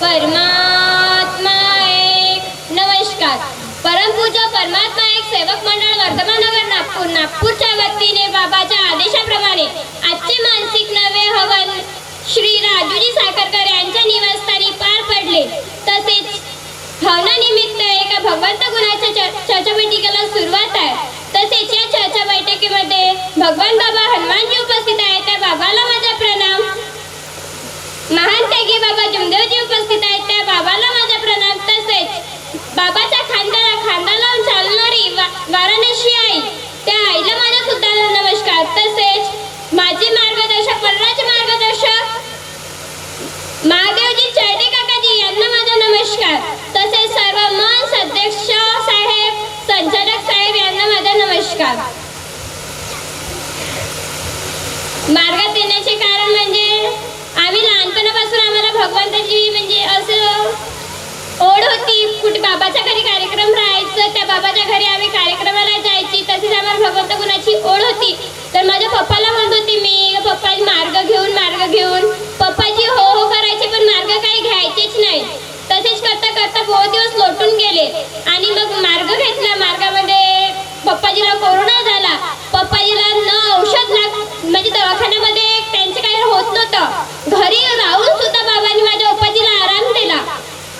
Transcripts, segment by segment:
परमात्मा एक. नमस्कार. परमपूजा परमात्मा एक सेवक मंडळ वर्धमान नगर नागपूर. नागपूरच्या वतीने बाबाच्या आदेशाप्रमाणे आजचे मानसिक नवे हवन श्री राजूजी साखरकर यांच्या निवासस्थानी पार पडले. तसेच हवनानिमित्त एका भगवंत गुणाच्या चर्चा बैठकीला सुरुवात आहे. तसेच या चर्चा बैठकीमध्ये भगवान बाबा हनुमानजी महादेवजी चळटे काकाजी यांना माझा नमस्कार. तसेच सर्व मन सध्यक्ष साहेब संचालक साहेब यांना माझा नमस्कार. मार्गात येण्याचे कारण म्हणजे आम्ही लहानपणापासून आम्हाला भगवंताची म्हणजे असं ओढ होती. कुठे बाबाच्या घरी कार्यक्रम राहायचं त्या बाबाच्या घरी आम्ही कार्यक्रमाला जायची. तसेच आम्हाला भगवंत गुणाची ओढ होती. तर माझ्या पप्पाला म्हणत होती मी पप्पा मार्ग घेऊन मार्ग घेऊन गेले आणि मग मार्ग घेतला. मार्गामध्ये पप्पाजीला कोरोना झाला. पप्पाजीला न औषध लाग म्हणजे दवाखान्यामध्ये त्यांचं काही होत नव्हतं. घरी राहून सुद्धा बाबांनी माझ्या पप्पाजीला आराम दिला.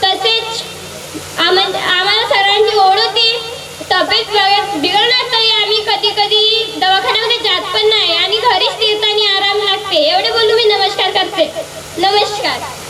तसेच आम्हाला सरांची ओढ होती. तब्येत बिघडणार तरी आम्ही कधी कधी दवाखान्यामध्ये जात पण नाही. आणि घरीच तीर्थाने आराम लागते. एवढे बोलून मी नमस्कार करते. नमस्कार.